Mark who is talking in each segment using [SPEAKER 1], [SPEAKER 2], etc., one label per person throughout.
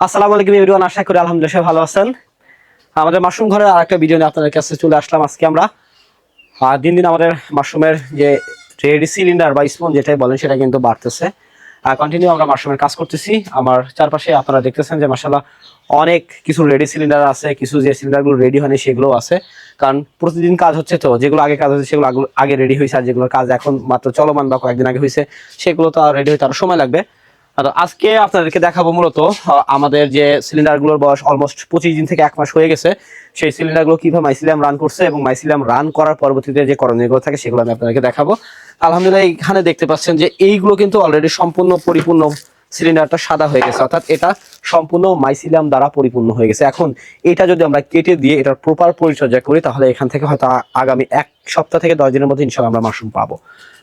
[SPEAKER 1] আসসালামু আলাইকুম এভরিওয়ান, আশা করি আলহামদুলিল্লাহ ভালো আছেন। আমাদের মাশরুম ঘরের আর একটা ভিডিও নিয়ে আপনাদের কাছে চলে আসলাম আজকে আমরা। আর দিন দিন আমাদের মাশরুমের যে রেডি সিলিন্ডার বা স্পন যেটাই বলেন, সেটা কিন্তু বাড়তেছে। কন্টিনিউ আমরা মাশরুমের কাজ করতেছি। আমার চারপাশে আপনারা দেখতেছেন যে মাসাল্লাহ অনেক কিছু রেডি সিলিন্ডার আছে, কিছু যে সিলিন্ডারগুলো রেডি হয়নি সেগুলো আছে। কারণ প্রতিদিন কাজ হচ্ছে তো, যেগুলো আগে কাজ হচ্ছে সেগুলো আগে- রেডি হয়েছে, আর যেগুলো কাজ এখন মাত্র চলমান বা কয়েকদিন আগে হয়েছে, সেগুলো তো আর রেডি হইতে আরও সময় লাগবে। আর আজকে আপনাদেরকে দেখাবো মূলত আমাদের যে সিলিন্ডারগুলোর বয়স অলমোস্ট পঁচিশ দিন থেকে এক মাস হয়ে গেছে, সেই সিলিন্ডারগুলো কীভাবে মাইসিলাম রান করছে এবং মাইসিলাম রান করার পরবর্তীতে যে করণীয়গুলো থাকে সেগুলো আমি আপনাদেরকে দেখাবো। আলহামদুলিল্লাহ, এইখানে দেখতে পাচ্ছেন যে এইগুলো কিন্তু অলরেডি সম্পূর্ণ পরিপূর্ণ সিলিন্ডারটা সাদা হয়ে গেছে, অর্থাৎ এটা সম্পূর্ণ মাইসিলাম দ্বারা পরিপূর্ণ হয়ে গেছে। এখন এটা যদি আমরা কেটে দিয়ে এটার প্রপার পরিচর্যা করি, তাহলে এখান থেকে হয়তো আগামী এক সপ্তাহ থেকে দশ দিনের মধ্যে ইনশাল্লাহ আমরা মাশরুম পাবো।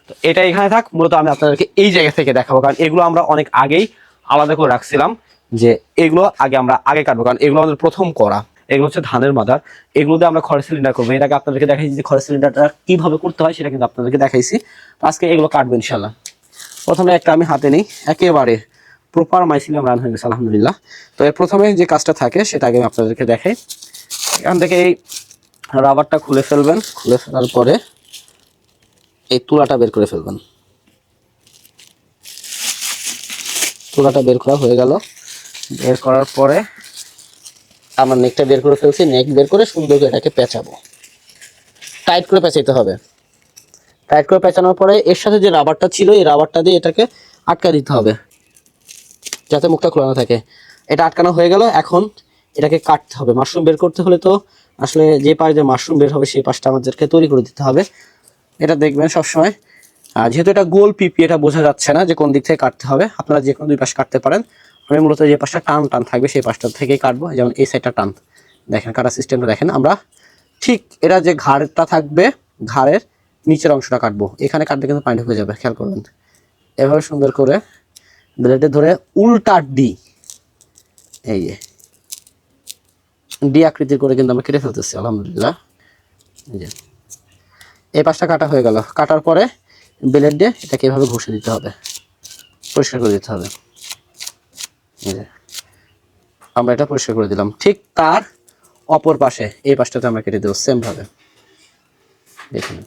[SPEAKER 1] তো এটা এখানে থাক, মূলত আমি আপনাদেরকে এই জায়গা থেকে দেখাবো, কারণ এগুলো আমরা অনেক আগেই আলাদা করে রাখছিলাম যে এগুলো আগে আমরা আগে কাটবো, কারণ এগুলো আমাদের প্রথম করা। এগুলো হচ্ছে ধানের মাদার। এগুলো দিয়ে আমরা খড়ের সিলিন্ডার করব। এটাকে আপনাদেরকে দেখাইছি যে খড়ের সিলিন্ডারটা কীভাবে করতে হয়, সেটা কিন্তু আপনাদেরকে দেখাইছি। আজকে এগুলো কাটবো ইনশাল্লাহ প্রথমে একটা আমি হাতে নিই, একেবারে প্রপার মাইসিলিয়াম রান হয়ে গেছে, আলহামদুলিল্লাহ। তো এর প্রথমে যে কাজটা থাকে, সেটা আগে আমি আপনাদেরকে দেখাই। এখান থেকে এই রাবারটা খুলে ফেলবেন, খুলে ফেলার পরে এই তুলাটা বের করে ফেলবেন। তুলাটা বের করা হয়ে গেল। বের করার পরে আমার নেকটা বের করে ফেলছি। নেক বের করে সুন্দর করে এটাকে পেঁচাবো। টাইট করে পেঁচাইতে হবে। টাইট করে পেঁচানোর পরে এর সাথে যে রাবারটা ছিল, এই রাবারটা দিয়ে এটাকে আটকা দিতে হবে। যাতে মুখটা খোলা না থাকে। এটা আটকানো হয়ে গেল। এখন এটাকে কাটতে হবে। মাশরুম বের করতে হলে তো আসলে যে পাশ দিয়ে মাশরুম বের হবে, সেই পাশটা আমাদেরকে তৈরি করে দিতে হবে। এটা দেখবেন সবসময়। আর যেহেতু এটা গোল পিপি, এটা বোঝা যাচ্ছে না যে কোন দিক থেকে কাটতে হবে। আপনারা যে কোনো দুই পাশ কাটতে পারেন। আমি মূলত যে পাশটা টান টান থাকবে, সেই পাশটা থেকেই কাটবো। যেমন এই সাইডটা টান। দেখেন কাটার সিস্টেমটা দেখেন আমরা। ঠিক এটা যে ঘাড়টা থাকবে, ঘাড়ের নিচের অংশটা কাটবো। এখানে কাটলে কিন্তু পানি ঢুকে যাবে, খেয়াল করবেন। এভাবে সুন্দর করে ব্লেডে ধরে উল্টা ডি এই যে। ডি আকৃতির করে কিন্তু আমরা কেটে ফেলতেছি, আলহামদুলিল্লাহ। এই পাশটা কাটা হয়ে গেল। কাটার পরে ব্লেড দিয়ে এটাকে এভাবে ঘষে দিতে হবে। পরিষ্কার করে দিতে হবে। আমরা এটা পরিষ্কার করে দিলাম। ঠিক তার অপর পাশে এই পাশটাতে আমরা কেটে দেবো সেম ভাবে দেখুন।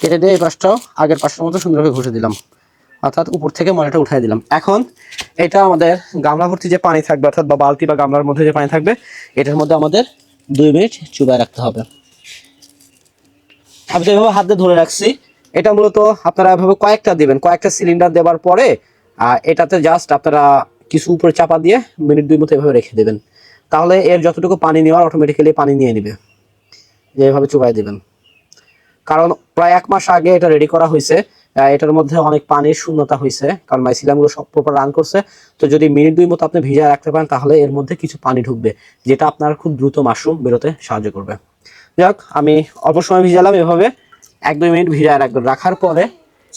[SPEAKER 1] কেটে দিয়ে এই পাশটাও আগের পাশটার মতো সুন্দরভাবে ঘষে দিলাম। অর্থাৎ উপর থেকে ময়লাটা উঠাই দিলাম। এখন এটা আমাদের গামলা ভর্তি যে পানি থাকবে, অর্থাৎ বা বালতি বা গামলার মধ্যে যে পানি থাকবে, এটার মধ্যে আমাদের দুই মিনিট চুবায় রাখতে হবে। আমি যেভাবে হাত দিয়ে ধরে রাখছি। এটা মূলত আপনারা এভাবে কয়েকটা দিবেন, কয়েকটা সিলিন্ডার দেওয়ার পরে এটাতে জাস্ট আপনারা কিছু উপরে চাপা দিয়ে মিনিট দুই মতো এভাবে রেখে দেবেন। তাহলে এর যতটুকু পানি নেওয়ার অটোমেটিক্যালি পানি নিয়ে নেবে। যে এভাবে চুবাই দিবেন। কারণ প্রায় এক মাস আগে এটা রেডি করা হয়েছে। এটার মধ্যে অনেক পানির শূন্যতা হয়েছে, কারণ মাইসিলামগুলো সব প্রপার রান করছে। তো যদি মিনিট দুই মতো আপনি ভিজায় রাখতে পারেন, তাহলে এর মধ্যে কিছু পানি ঢুকবে, যেটা আপনার খুব দ্রুত মাশরুম বেরোতে সাহায্য করবে। যাক আমি অল্প সময় ভিজালাম এভাবে, এক দুই মিনিট ভিজায় রাখবেন রাখার পরে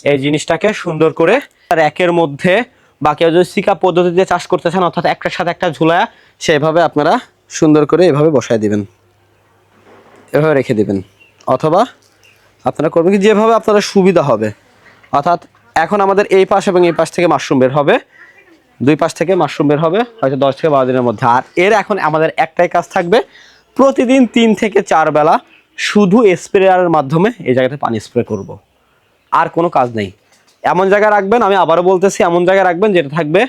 [SPEAKER 1] এই জিনিসটাকে সুন্দর করে র্যাকের মধ্যে বা কেউ যদি সিকা পদ্ধতিতে চাষ করতে চান, অর্থাৎ একটার সাথে একটা ঝুলায়া, সেভাবে আপনারা সুন্দর করে এভাবে বসায় দিবেন। এভাবে রেখে দিবেন। অথবা আপনারা করবেন কি, যেভাবে আপনাদের সুবিধা হবে। অর্থাৎ এখন আমাদের এই পাশ এবং এই পাশ থেকে মাশরুম বের হবে। দুই পাশ থেকে মাশরুম বের হবে, হয়তো দশ থেকে বারো দিনের মধ্যে। আর এর এখন আমাদের একটাই কাজ থাকবে, প্রতিদিন তিন থেকে চার বেলা শুধু স্প্রেয়ারের মাধ্যমে এই জায়গাতে পানি স্প্রে করব। আর কোনো কাজ নেই। এমন জায়গায় রাখবেন, আমি আবারও বলতেছি, এমন জায়গায় রাখবেন যেটা থাকবে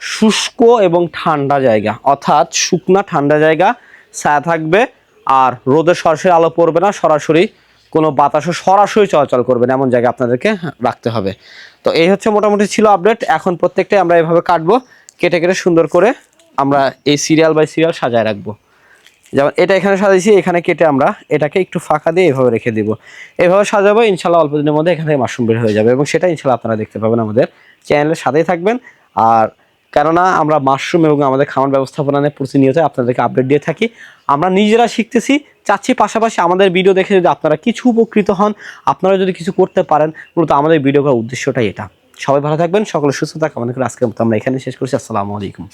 [SPEAKER 1] শুষ্ক এবং ঠান্ডা জায়গা। অর্থাৎ শুকনা ঠান্ডা জায়গা, ছায়া থাকবে, আর রোদের সরাসরি আলো পড়বে না, সরাসরি কোনো বাতাসও সরাসরি চলাচল করবে না, এমন জায়গায় আপনাদেরকে রাখতে হবে। তো এই হচ্ছে মোটামুটি ছিল আপডেট। এখন প্রত্যেকটাই আমরা এভাবে কাটবো, কেটে কেটে সুন্দর করে আমরা এই সিরিয়াল বাই সিরিয়াল সাজায় রাখব। যেমন এটা এখানে সাজাইছি, এখানে কেটে আমরা এটাকে একটু ফাঁকা দিয়ে এভাবে রেখে দিব। এভাবে সাজাবো, ইনশাল্লাহ অল্প দিনের মধ্যে এখান থেকে মাশরুম বের হয়ে যাবে এবং সেটা ইনশাল্লাহ আপনারা দেখতে পাবেন আমাদের চ্যানেলের সাথেই থাকবেন। আর কেননা আমরা মাশরুম এবং আমাদের খাওয়ার ব্যবস্থাপনা নিয়ে প্রতিনিয়ত আপনাদেরকে আপডেট দিয়ে থাকি। আমরা নিজেরা শিখতেছি, চাচ্ছি পাশাপাশি আমাদের ভিডিও দেখে যদি আপনারা কিছু উপকৃত হন, আপনারা যদি কিছু করতে পারেন, মূলত আমাদের ভিডিও করার উদ্দেশ্যটাই এটা। সবাই ভালো থাকবেন, সকলে সুস্থ থাকা আমাদের আজকের মতো আমরা এখানে শেষ করছি। আসসালামু আলাইকুম।